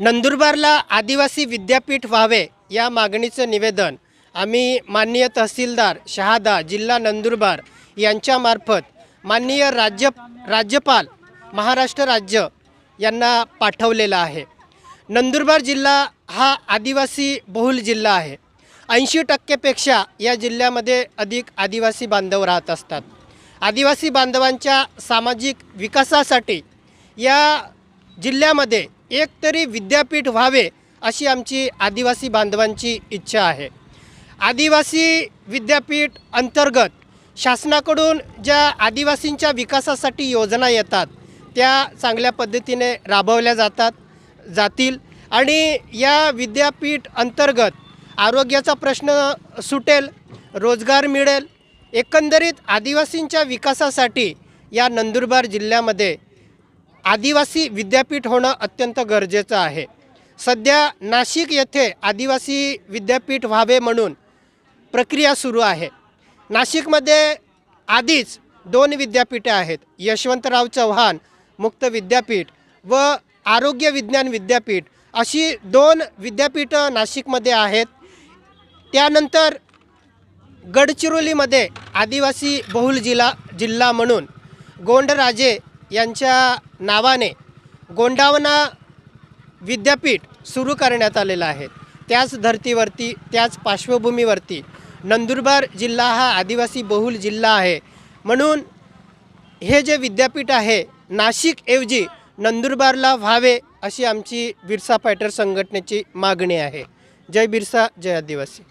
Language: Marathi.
नंदुरबारला आदिवासी विद्यापीठ व्हावे या मागणीचं निवेदन आम्ही माननीय तहसीलदार शहादा जिल्हा नंदुरबार यांच्यामार्फत माननीय राज्य राज्यपाल महाराष्ट्र राज्य यांना पाठवलेलं आहे. नंदुरबार जिल्हा हा आदिवासी बहुल जिल्हा आहे. ऐंशी टक्केपेक्षा या जिल्ह्यामध्ये अधिक आदिवासी बांधव राहत असतात. आदिवासी बांधवांच्या सामाजिक विकासासाठी या जिल्ह्यामध्ये एक तरी विद्यापीठ व्हावे अशी आमची आदिवासी बांधवांची इच्छा आहे. आदिवासी विद्यापीठ अंतर्गत शासनाकडून ज्या आदिवासींच्या विकासासाठी योजना येतात त्या चांगल्या पद्धतीने राबवल्या जातात जातील आणि या विद्यापीठ अंतर्गत आरोग्याचा प्रश्न सुटेल रोजगार मिळेल एकंदरीत आदिवासींच्या विकासासाठी या नंदुरबार जिल्ह्यामध्ये आदिवासी विद्यापीठ होणं अत्यंत गरजेचं आहे. सध्या नाशिक येथे आदिवासी विद्यापीठ व्हावे म्हणून प्रक्रिया सुरू आहे. नाशिकमध्ये आधीच दोन विद्यापीठे आहेत. यशवंतराव चव्हाण मुक्त विद्यापीठ व आरोग्य विज्ञान विद्यापीठ अशी दोन विद्यापीठं नाशिकमध्ये आहेत. त्यानंतर गडचिरोलीमध्ये आदिवासी बहुल जिल्हा जिल्हा म्हणून गोंडराजे यांच्या नावाने गोंडावना विद्यापीठ सुरू करण्यात आलेलं आहे. त्याच धर्तीवरती त्याच पार्श्वभूमीवरती नंदुरबार जिल्हा हा आदिवासी बहुल जिल्हा आहे. म्हणून हे जे विद्यापीठ आहे नाशिकऐवजी नंदुरबारला व्हावे अशी आमची बिरसा फायटर संघटनेची मागणी आहे. जय बिरसा जय आदिवासी.